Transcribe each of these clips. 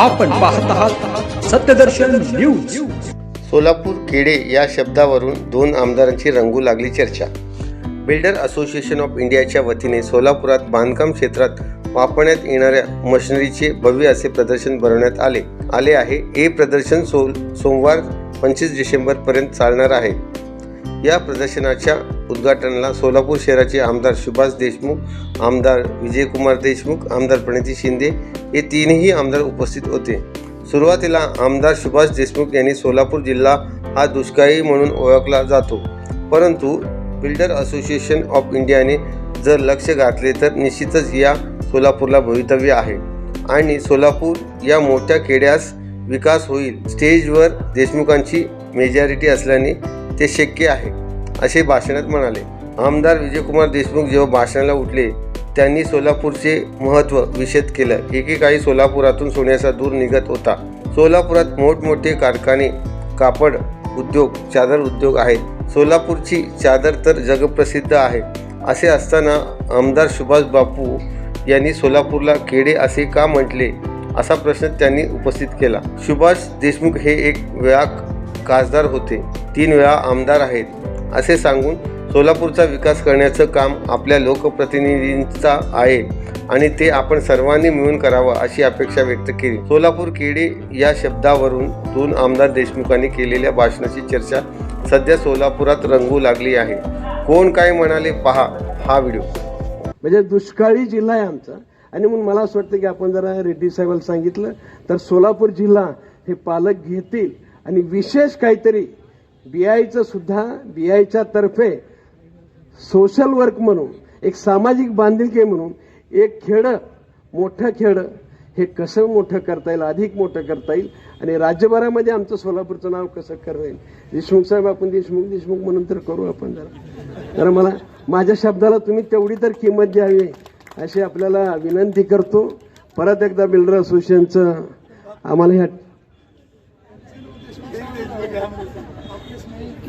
आपण पाहत आहात सत्यदर्शन न्यूज. सोलापूर केडे या शब्दावरून दोन आमदारांची रंगू लागली चर्चा. बिल्डर असोसिएशन ऑफ इंडियाच्या वतीने सोलापुरात बांधकाम क्षेत्रात वापरण्यात येणाऱ्या मशिनरीचे भव्य असे प्रदर्शन भरवण्यात आले. आले आहे. हे प्रदर्शन सो सोमवार पंचवीस डिसेंबरपर्यंत चालणार आहे. या प्रदर्शनाच्या उद्घाटनाला सोलापूर शहराचे आमदार सुभाष देशमुख आमदार विजयकुमार देशमुख आमदार प्रणिती शिंदे हे तीनही आमदार उपस्थित होते. सुरुवातीला आमदार सुभाष देशमुख यांनी सोलापूर जिल्हा हा दुष्काळी म्हणून ओळखला जातो. परंतु बिल्डर असोसिएशन ऑफ इंडियाने जर लक्ष घातले तर निश्चितच या सोलापूरला भवितव्य आहे. आणि सोलापूर या मोठ्या खेड्यास विकास होईल स्टेजवर देशमुखांची मेजॉरिटी असल्याने ते शक्य आहे असे भाषणात म्हणाले. आमदार विजयकुमार देशमुख जेव्हा भाषणाला उठले त्यांनी सोलापूरचे महत्त्व विषद केलं. एकेकाळी सोलापुरातून सोन्याचा दूर निघत होता. सोलापुरात मोठमोठे कारखाने कापड उद्योग चादर उद्योग आहेत. सोलापूरची चादर तर जगप्रसिद्ध आहे. असे असताना आमदार सुभाष बापू यांनी सोलापूरला केडे असे का म्हटले असा प्रश्न त्यांनी उपस्थित केला. सुभाष देशमुख हे एक व्याक खासदार होते. तीन वेळा आमदार आहेत असे सांगून सोलापूरचा विकास करण्याचं काम आपल्या लोकप्रतिनिधींचा आहे आणि ते आपण सर्वांनी मिळून करावं अशी अपेक्षा व्यक्त केली. सोलापूर केडे या शब्दावरून दोन आमदार देशमुखांनी केलेल्या भाषणाची चर्चा सध्या सोलापुरात रंगू लागली आहे. कोण काय म्हणाले पहा हा व्हिडिओ. म्हणजे दुष्काळी जिल्हा आहे आमचा आणि म्हणून मला असं वाटतं की आपण जरा रेड्डी साहेबांना सांगितलं तर सोलापूर जिल्हा हे पालक घेतील आणि विशेष काहीतरी बीआयचं सुद्धा बीआयच्या तर्फे सोशल वर्क म्हणून एक सामाजिक बांधिलकी म्हणून एक खेडं मोठं खेडं हे कसं मोठं करता येईल अधिक मोठं करता येईल आणि राज्यभरामध्ये आमचं सोलापूरचं नाव कसं करता येईल देशमुख साहेब आपण देशमुख देशमुख म्हणून तर करू आपण जरा. तर मला माझ्या शब्दाला तुम्ही तेवढी तर किंमत द्यावी अशी आपल्याला विनंती करतो. परत एकदा बिल्डर असोसिएशनचं आम्हाला ह्या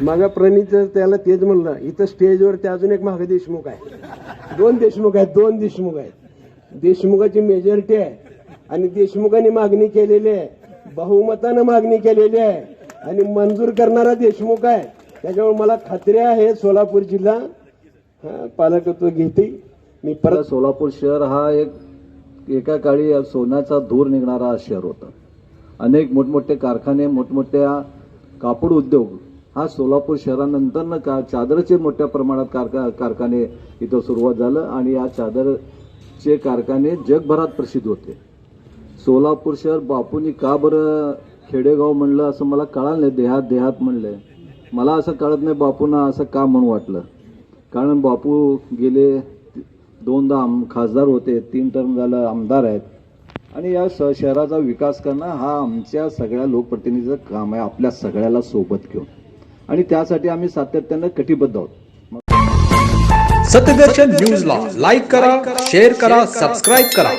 मग प्रणित त्याला तेच म्हणलं इथं स्टेजवरती अजून एक महाग देशमुख आहे. दोन देशमुख आहेत दोन देशमुख आहेत. देशमुखाची मेजॉरिटी आहे. आणि देशमुखांनी मागणी केलेली आहे. बहुमतानं मागणी केलेली आहे. आणि मंजूर करणारा देशमुख आहे. त्याच्यामुळे मला खात्री आहे सोलापूर जिल्हा. पालकत्व घेते. मी परत परत सोलापूर शहर हा एक एका काळी सोन्याचा धूर निघणारा शहर होता. अनेक मोठमोठे कारखाने मोठमोठ्या कापड उद्योग हा सोलापूर शहरानंतर का चादरचे मोठ्या प्रमाणात कारखा कारखाने इथं सुरुवात झालं आणि या चादरचे कारखाने जगभरात प्रसिद्ध होते. सोलापूर शहर बापूंनी का बरं खेडेगाव म्हणलं असं मला कळालं नाही देहात देहात म्हणलंय. मला असं कळत नाही बापूंना असं का म्हणून वाटलं. कारण बापू गेले दोनदा आम खासदार होते तीन टर्म झालं आमदार आहेत. आणि या श शहराचा विकास करणं हा आमच्या सगळ्या लोकप्रतिनिधीचं काम आहे आपल्या सगळ्याला सोबत घेऊन. आणि त्यासाठी आम्ही सातत्यानं कटिबद्ध आहोत. सत्यदर्शन न्यूजला लाईक करा शेअर करा सबस्क्राईब करा.